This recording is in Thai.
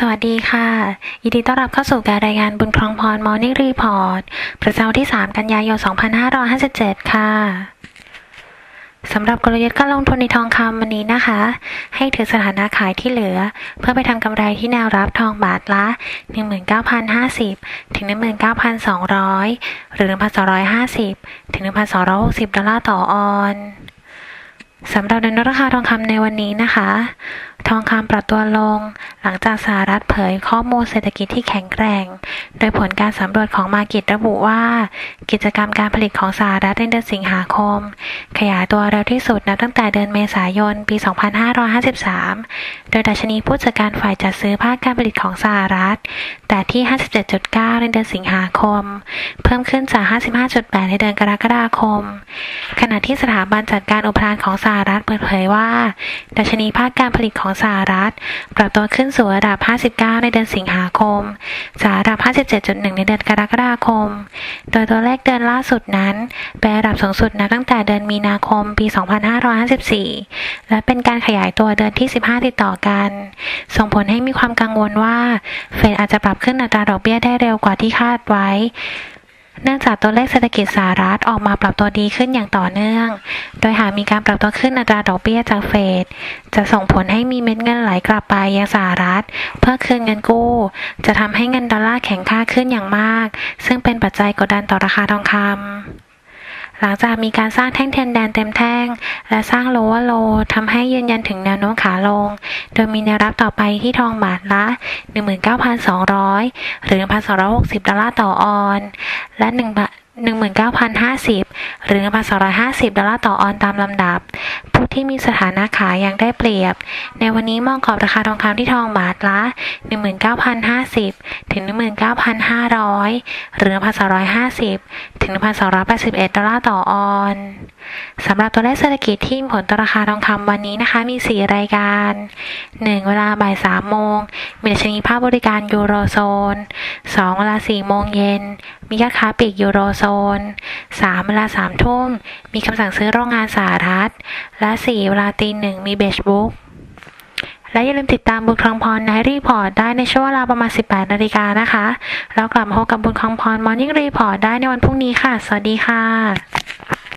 สวัสดีค่ะ ยินดีต้อนรับเข้าสู่การรายงานบุญครองพร Morning Report ประจำวันที่ 3 กันยายน 2557 ค่ะ สำหรับกลยุทธ์การลงทุนในทองคำวันนี้นะคะ ให้ถือสถานะขายที่เหลือ เพื่อไปทำกำไรที่แนวรับทองบาทละ 19,050 ถึง 19,200 หรือ 1,250 ถึง 1,260 ดอลลาร์ต่อออน สำหรับแนวโน้มราคาทองคำในวันนี้นะคะ ทองคำปรับตัวลง หลังจากสหรัฐเผยข้อมูลเศรษฐกิจที่แข็งแกร่ง โดยผลการสำรวจของมากิตระบุว่า กิจกรรมการผลิตของสหรัฐในเดือนสิงหาคม ขยายตัวเร็วที่สุดนับตั้งแต่เดือนเมษายน ปี 2553 โดยดัชนีผู้จัดการฝ่ายจัดซื้อภาคการผลิตของสหรัฐ แต่ที่ 57.9 ในเดือนสิงหาคม เพิ่มขึ้นจาก 55.8 ในเดือนกรกฎาคม ขณะที่สถาบันจัดการอุปทานของสหรัฐเปิดเผยว่า ดัชนีภาคการผลิตของสหรัฐ ปรับตัวขึ้นสู่ระดับ 59 ในเดือนสิงหาคมจากระดับ 57.1 ในเดือนกรกฎาคม โดยตัวเลขเดือนล่าสุดนั้นเป็นระดับสูงสุดนับตั้งแต่เดือนมีนาคมปี 2554 และเป็นการขยายตัวเดือนที่ 15 ติดต่อกัน ส่งผลให้มีความกังวลว่า เฟดอาจจะปรับขึ้นอัตราดอกเบี้ยได้เร็วกว่าที่คาดไว้ เนื่องจากตัวเลขเศรษฐกิจสหรัฐออกมาปรับตัวดีขึ้นอย่างต่อเนื่อง โดยหากมีการปรับตัวขึ้นอัตราดอกเบี้ยจากเฟด จะส่งผลให้มีเม็ดเงินไหลกลับไปยังสหรัฐ เพื่อคืนเงินกู้ จะทำให้เงินดอลลาร์แข็งค่าขึ้นอย่างมาก ซึ่งเป็นปัจจัยกดดันต่อราคาทองคำ หลังจากมีการสร้างแท่งเทียนแดนเต็มแท่ง และสร้างโลว์โลทำให้ยืนยันถึงแนวโน้มขาลง โดยมีแนวรับต่อไปที่ทองบาทละ 19,200 หรือ 1,260 ดอลลาร์ต่อออน และ1บาท 19,050 หรือ 1,250 ดอลลาร์ต่อออนตามลำดับ ผู้ที่มีสถานะขายยังได้เปรียบ ในวันนี้มองกรอบราคาทองคำที่ทองบาทละ 19,050 ถึง 19,500 หรือ 1,250 ถึง 1,281 ดอลลาร์ต่อออนสำหรับตัวเลขเศรษฐกิจที่มีผลต่อราคาทองคำวันนี้นะคะ มี 4 รายการ 1. เวลาบ่าย 3 โมง มีดัชนีภาคบริการยูโรโซน 2. เวลา4โมงเย็น มียอดค้าปลีกยูโรโซน 3. เวลา3ทุ่ม มีคำสั่งซื้อโรงงานสหรัฐ และ 4. เวลาตีหนึ่งมีเบชบุ๊กและอย่าลืมติดตามบุญคลองพรในรีพอร์ตได้ในช่วงเวลาประมาณ 18 นาฬิกานะคะ แล้วกลับมาพบกับบุญคลองพรมอร์นิ่งรีพอร์ตได้ในวันพรุ่งนี้ค่ะ สวัสดีค่ะ